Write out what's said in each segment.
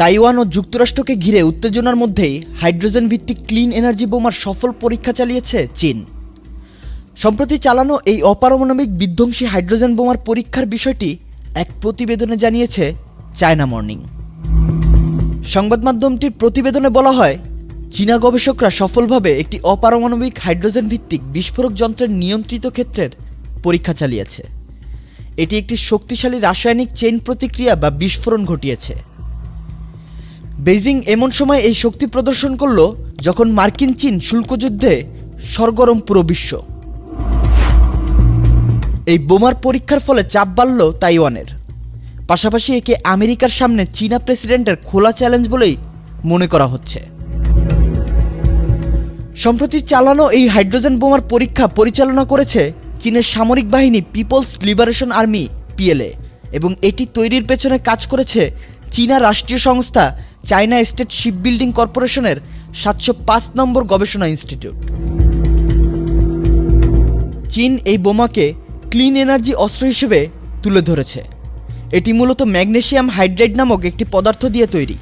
Taiwan ও যুক্তরাষ্ট্রকে ঘিরে উত্তেজনার মধ্যেই হাইড্রোজেন ভিত্তিক ক্লিন এনার্জি বোমার সফল পরীক্ষা চালিয়েছে চীন। সম্প্রতি চালানো এই অপারমাণবিক বিধ্বংসী হাইড্রোজেন বোমার পরীক্ষার বিষয়টি এক প্রতিবেদনে জানিয়েছে চায়না মর্নিং। সংবাদ মাধ্যমটির প্রতিবেদনে বলা হয়, চীনা গবেষকরা সফলভাবে একটি অপারমাণবিক হাইড্রোজেন ভিত্তিক বিস্ফোরক যন্ত্রের নিয়ন্ত্রিত ক্ষেত্রের পরীক্ষা চালিয়েছে। এটি একটি শক্তিশালী রাসায়নিক চেইন প্রতিক্রিয়া বা বিস্ফোরণ ঘটিয়েছে। বেইজিং এমন সময় এই শক্তি প্রদর্শন করল যখন মার্কিন চীন শুল্কযুদ্ধে সরগরম পুরো বিশ্ব। এই বোমার পরীক্ষার ফলে চাপ বাড়ল তাইওয়ানের। পাশাপাশি একে আমেরিকার সামনে চীনা প্রেসিডেন্টের খোলা চ্যালেঞ্জ বলেই মনে করা হচ্ছে। সম্প্রতি চালানো এই হাইড্রোজেন বোমার পরীক্ষা পরিচালনা করেছে চীনের সামরিক বাহিনী পিপলস লিবারেশন আর্মি, পিএলএ, এবং এটি তৈরির পেছনে কাজ করেছে চীনা রাষ্ট্রীয় সংস্থা চায়না স্টেট শিপ বিল্ডিং কর্পোরেশনের সাতশো পাঁচ নম্বর গবেষণা ইনস্টিটিউট। চীন এই বোমাকে ক্লিন এনার্জি অস্ত্র হিসেবে তুলে ধরেছে। এটি মূলত ম্যাগনেশিয়াম হাইড্রাইড নামক একটি পদার্থ দিয়ে তৈরি।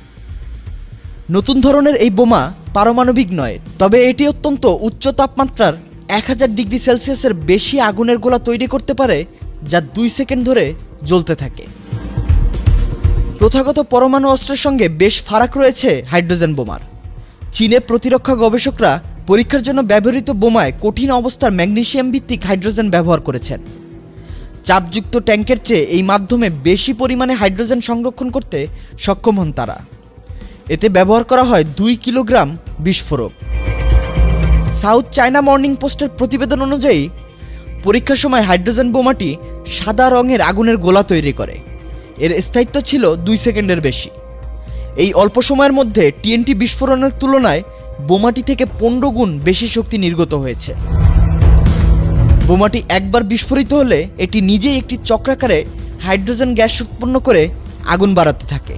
নতুন ধরনের এই বোমা পারমাণবিক নয়, তবে এটি অত্যন্ত উচ্চ তাপমাত্রার এক হাজার ডিগ্রি সেলসিয়াসের বেশি আগুনের গোলা তৈরি করতে পারে, যা দুই সেকেন্ড ধরে জ্বলতে থাকে। প্রথাগত পরমাণু অস্ত্রের সঙ্গে বেশ ফারাক রয়েছে হাইড্রোজেন বোমার। চীনে প্রতিরক্ষা গবেষকরা পরীক্ষার জন্য ব্যবহৃত বোমায় কঠিন অবস্থার ম্যাগনেশিয়াম ভিত্তিক হাইড্রোজেন ব্যবহার করেছেন। চাপযুক্ত ট্যাঙ্কের চেয়ে এই মাধ্যমে বেশি পরিমাণে হাইড্রোজেন সংরক্ষণ করতে সক্ষম হন তারা। এতে ব্যবহার করা হয় দুই কিলোগ্রাম বিস্ফোরক। সাউথ চায়না মর্নিং পোস্টের প্রতিবেদন অনুযায়ী, পরীক্ষার সময় হাইড্রোজেন বোমাটি সাদা রঙের আগুনের গোলা তৈরি করে। এর স্থায়িত্ব ছিল দুই সেকেন্ডের বেশি। এই অল্প সময়ের মধ্যে টিএনটি বিস্ফোরণের তুলনায় বোমাটি থেকে পনেরো গুণ বেশি শক্তি নির্গত হয়েছে। বোমাটি একবার বিস্ফোরিত হলে এটি নিজেই একটি চক্রাকারে হাইড্রোজেন গ্যাস উৎপন্ন করে আগুন বাড়াতে থাকে।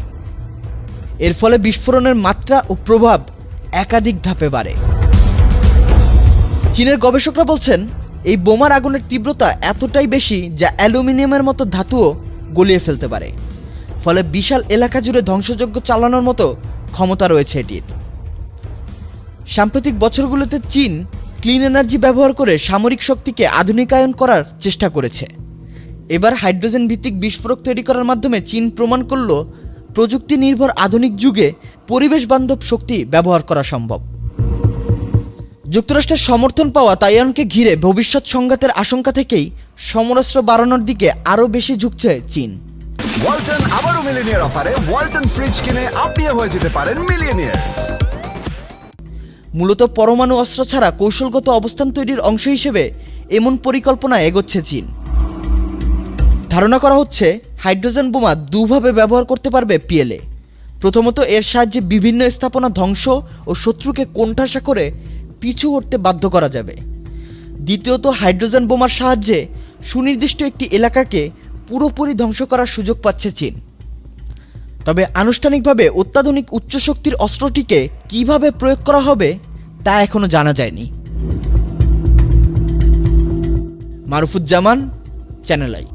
এর ফলে বিস্ফোরণের মাত্রা ও প্রভাব একাধিক ধাপে বাড়ে। চীনের গবেষকরা বলছেন, এই বোমার আগুনের তীব্রতা এতটাই বেশি যা অ্যালুমিনিয়ামের মতো ধাতুও গলিয়ে ফেলতে পারে। ফলে বিশাল এলাকা জুড়ে ধ্বংসযজ্ঞ চালানোর মতো ক্ষমতা রয়েছে এটির। সাম্প্রতিক বছরগুলোতে চীন ক্লিন এনার্জি ব্যবহার করে সামরিক শক্তিকে আধুনিকায়ন করার চেষ্টা করেছে। এবার হাইড্রোজেন ভিত্তিক বিস্ফোরক তৈরি করার মাধ্যমে চীন প্রমাণ করল প্রযুক্তি নির্ভর আধুনিক যুগে পরিবেশ বান্ধব শক্তি ব্যবহার করা সম্ভব। যুক্তরাষ্ট্রের সমর্থন পাওয়া তাইওয়ানকে ঘিরে ভবিষ্যৎ সংঘাতের আশঙ্কা থেকেই সমরাস্ত্র বাড়ানোর দিকে আরও বেশি ঝুঁকছে চীন। ওয়ালটন আবারও মিলিনিয়ার অফারে। ওয়ালটন ফ্রিজ কিনে আপনিও হয়ে যেতে পারেন মিলিয়নিয়ার। মূলত পরমাণু অস্ত্র ছাড়া কৌশলগত অবস্থান তৈরির অংশ হিসেবে এমন পরিকল্পনা এগোচ্ছে চীন। ধারণা করা হচ্ছে হাইড্রোজেন বোমা দুভাবে ব্যবহার করতে পারবে পিএলএ। প্রথমত এর সাহায্যে বিভিন্ন স্থাপনা ধ্বংস ও শত্রুকে কোণঠাসা করে পিছু হটতে বাধ্য করা যাবে। দ্বিতীয়ত, হাইড্রোজেন বোমার সাহায্যে সুনির্দিষ্ট একটি এলাকাকে পুরোপুরি ধ্বংস করার সুযোগ পাচ্ছে চীন। তবে আনুষ্ঠানিকভাবে অত্যাধুনিক উচ্চ শক্তির অস্ত্রটিকে কীভাবে প্রয়োগ করা হবে, তা এখনও জানা যায়নি। Marufuzzaman, channel I.